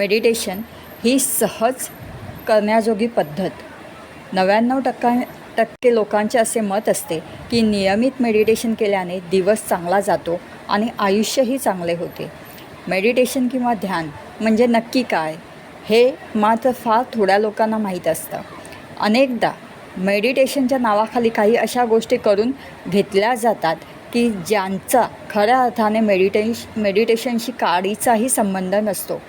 Meditation ही सहज करण्याजोगी पद्धत. नव्याण्णव टक्का टक्के लोकांचे असे मत असते की नियमित मेडिटेशन केल्याने दिवस चांगला जातो आणि आयुष्यही चांगले होते. मेडिटेशन किंवा ध्यान म्हणजे नक्की काय? हे मात्र फार थोड्या लोकांना माहीत असतं. अनेकदा मेडिटेशनच्या नावाखाली काही अशा गोष्टी करून घेतल्या जातात की ज्यांचा खऱ्या अर्थाने मेडिटेश मेडिटेशनशी काडीचाही संबंध नसतो.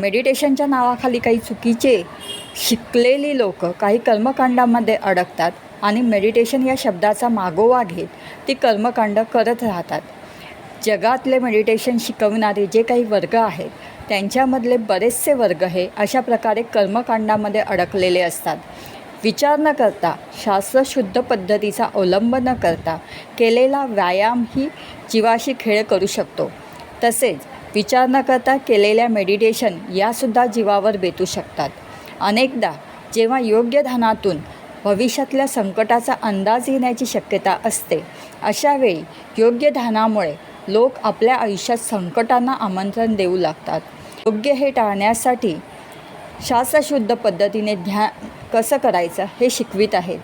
मेडिटेशनच्या नावाखाली काही चुकीचे शिकलेली लोक काही कर्मकांडामध्ये अडकतात आणि मेडिटेशन या शब्दाचा मागोवा घेत ती कर्मकांड करत राहतात. जगातले मेडिटेशन शिकवणारे जे काही वर्ग आहेत त्यांच्यामधले बरेचसे वर्ग हे अशा प्रकारे कर्मकांडामध्ये अडकलेले असतात. विचार न करता शास्त्रशुद्ध पद्धतीचा अवलंब न करता केलेला व्यायाम ही जीवाशी खेळ करू शकतो. तसेच विचार न करता केलेल्या मेडिटेशन यासुद्धा जीवावर बेतू शकतात. अनेकदा जेव्हा योग्य ध्यानातून भविष्यातल्या संकटाचा अंदाज येण्याची शक्यता असते अशावेळी योग्य ध्यानामुळे लोक आपल्या आयुष्यात संकटांना आमंत्रण देऊ लागतात. योग्य हे टाळण्यासाठी शास्त्रशुद्ध पद्धतीने ध्यान कसं करायचं हे शिकवित आहेत.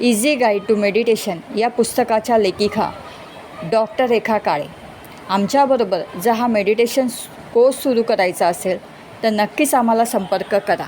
इझी गाईड टू मेडिटेशन या पुस्तकाच्या लेखिका डॉक्टर रेखा काळे. आमच्याबरोबर जर हा मेडिटेशन कोर्स सुरू करायचा असेल तर नक्कीच आम्हाला संपर्क करा.